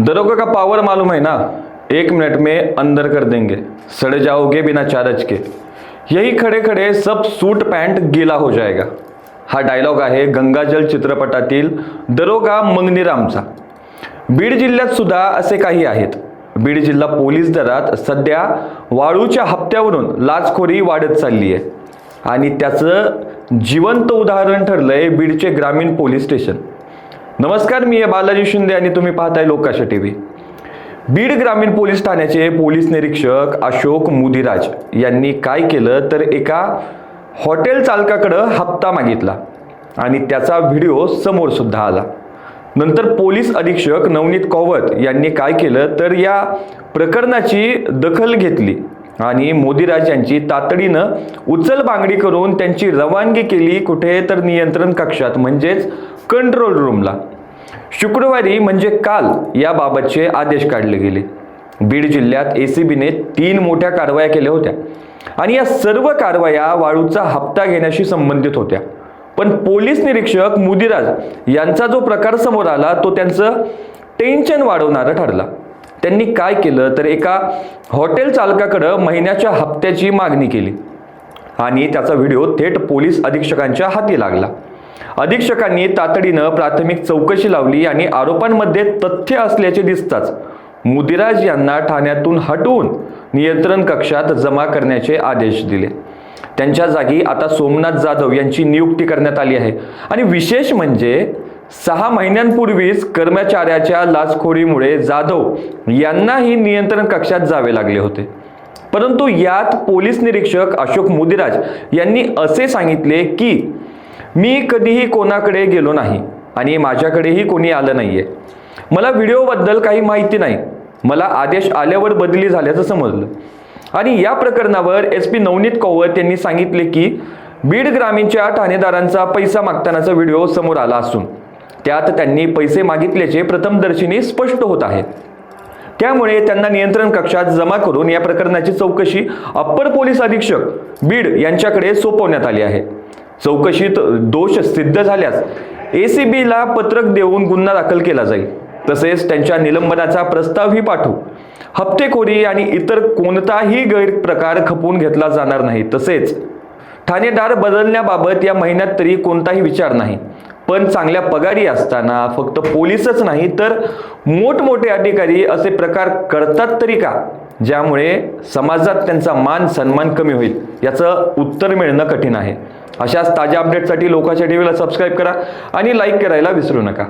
दरोगा का पावर मालूम है ना? एक मिनट में अंदर कर देंगे। सडे जाओगे बिना चार्ज के। यही खडे खडे सब सूट पॅन्ट गीला हो जाएगा। हा डायलॉग आहे गंगाजल चित्रपटातील दरोगा मंगनीरामचा। बीड जिल्ह्यात सुद्धा असे काही आहेत. बीड जिल्हा पोलीस दरात सध्या वाळूच्या हप्त्यावरून लाचखोरी वाढत चालली आहे आणि त्याचं जिवंत उदाहरण ठरलं आहे बीडचे ग्रामीण पोलीस स्टेशन. नमस्कार मी आहे बालाजी शिंदे आणि तुम्ही पाहताय लोकाशा टीव्ही. बीड ग्रामीण पोलीस ठाण्याचे पोलीस निरीक्षक अशोक मुदिराज यांनी काय केलं तर एका हॉटेल चालकाकडं हप्ता मागितला आणि त्याचा व्हिडिओ समोर सुद्धा आला. नंतर पोलीस अधीक्षक नवनीत कौवत यांनी काय केलं तर या प्रकरणाची दखल घेतली. आणि मोदीराज यांची तातडीनं उचल बांगडी करून त्यांची रवानगी केली कुठे तर नियंत्रण कक्षात म्हणजेच कंट्रोल रूमला शुक्रवारी म्हणजे काल याबाबतचे आदेश काढले गेले. बीड जिल्ह्यात एसीबीने तीन मोठ्या कारवाया केल्या होत्या. आणि या सर्व कारवाया वाळूचा हप्ता घेण्याशी संबंधित होत्या. पण पोलीस निरीक्षक मुदिराज यांचा जो प्रकार समोर आला तो त्यांचं टेन्शन वाढवणारा ठरला. त्यांनी काय केलं? तर एका हॉटेल चालकाकडं महिन्याच्या हप्त्याची मागणी केली. आणि त्याचा व्हिडिओ थेट पोलीस अधीक्षकांच्या हाती लागला. अधीक्षकांनी तातडीनं प्राथमिक चौकशी लावली आणि आरोपांमध्ये तथ्य असल्याचे दिसताच मुदिराज यांना ठाण्यातून हटवून नियंत्रण कक्षात जमा करण्याचे आदेश दिले. त्यांच्या जागी आता सोमनाथ जाधव यांची नियुक्ती करण्यात आली आहे. आणि विशेष म्हणजे सहा महिन्यांपूर्वीच कर्मचाऱ्याच्या लाचखोरीमुळे जाधव यांनाही नियंत्रण कक्षात जावे लागले होते. परंतु यात पोलीस निरीक्षक अशोक मुदिराज यांनी असे सांगितले की मी कधीही कोणाकडे गेलो नाही आणि माझ्याकडेही कोणी आलं नाहीये. मला व्हिडिओबद्दल काही माहिती नाही. मला आदेश आल्यावर बदली झाल्याचं समजलं आणि या प्रकरणावर एस पी नवनीत कौवत यांनी सांगितले की बीड ग्रामीणच्या ठाणेदारांचा पैसा मागतानाचा व्हिडिओ समोर आला असून त्यात त्यांनी पैसे मागितल्याचे प्रथमदर्शनी स्पष्ट होत आहे त्यामुळे त्यांना नियंत्रण कक्षात जमा करून या प्रकरणाची चौकशी अप्पर पोलीस अधीक्षक बीड यांच्याकडे सोपवण्यात आली आहे. चौकशीत दोष सिद्ध झाल्यास एसीबीला पत्रक देऊन गुन्हा दाखल केला जाईल. तसेच त्यांच्या निलंबनाचा प्रस्तावही पाठवू. हप्तेखोरी आणि इतर कोणताही गैरप्रकार खपवून घेतला जाणार नाही. तसेच ठाणेदार बदलण्याबाबत या महिन्यात तरी कोणताही विचार नाही. पण चांगल्या पगारी असताना फक्त पोलीसच नाही तर मोठमोठे अधिकारी असे प्रकार करतात तरी का? ज्यामुळे समाजात त्यांचा मान सन्मान कमी होईल याचं उत्तर मिळणं कठीण आहे. अशाच ताज्या अपडेटसाठी लोकांच्या टीव्हीला सबस्क्राईब करा आणि लाईक करायला विसरू नका.